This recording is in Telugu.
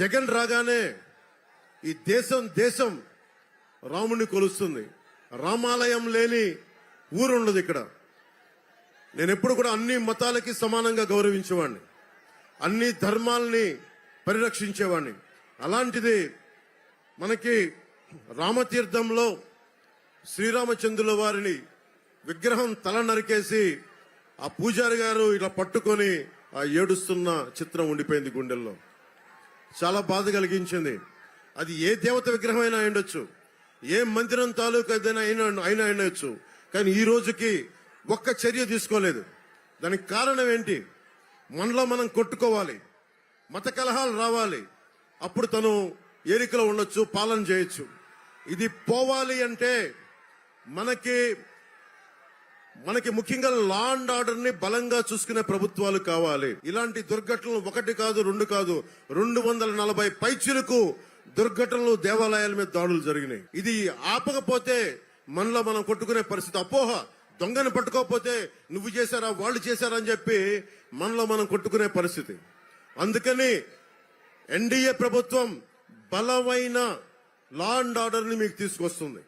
జగన్ రాగానే ఈ దేశం దేశం రాముని కొలుస్తుంది. రామాలయం లేని ఊరుండదు ఇక్కడ. నేను ఎప్పుడు కూడా అన్ని మతాలకి సమానంగా గౌరవించేవాడిని. అన్ని ధర్మాల్ని పరిరక్షించేవాడిని. అలాంటిది మనకి రామతీర్థంలో శ్రీరామచంద్రుల వారిని విగ్రహం తల నరికేసి ఆ పూజారి గారు ఇలా పట్టుకొని ఆ ఏడుస్తున్న చిత్రం ఉండిపోయింది గుండెల్లో. చాలా బాధ కలిగించింది. అది ఏ దేవత విగ్రహం అయినా ఉండొచ్చు ఏ మందిరం తాలూకు ఏదైనా అయినా అయినా ఉండొచ్చు కానీ ఈ రోజుకి ఒక్క చర్య తీసుకోలేదు. దానికి కారణం ఏంటి? మనలో మనం కొట్టుకోవాలి. మత కలహాలు రావాలి. అప్పుడు తను ఏరికలో ఉండొచ్చు పాలన చేయొచ్చు. ఇది పోవాలి అంటే మనకి మనకి ముఖ్యంగా లా అండ్ ఆర్డర్ని బలంగా చూసుకునే ప్రభుత్వాలు కావాలి. ఇలాంటి దుర్ఘటనలు ఒకటి కాదు రెండు కాదు రెండు వందల నలభై పైచులకు దుర్ఘటనలు దేవాలయాల మీద దాడులు జరిగినాయి. ఇది ఆపకపోతే మనలో మనం కొట్టుకునే పరిస్థితి అపోహ. దొంగని పట్టుకోకపోతే నువ్వు చేశారా వాళ్ళు చేశారా అని చెప్పి మనలో మనం కొట్టుకునే పరిస్థితి. అందుకని ఎన్డీఏ ప్రభుత్వం బలమైన లా అండ్ ఆర్డర్ని మీకు తీసుకొస్తుంది.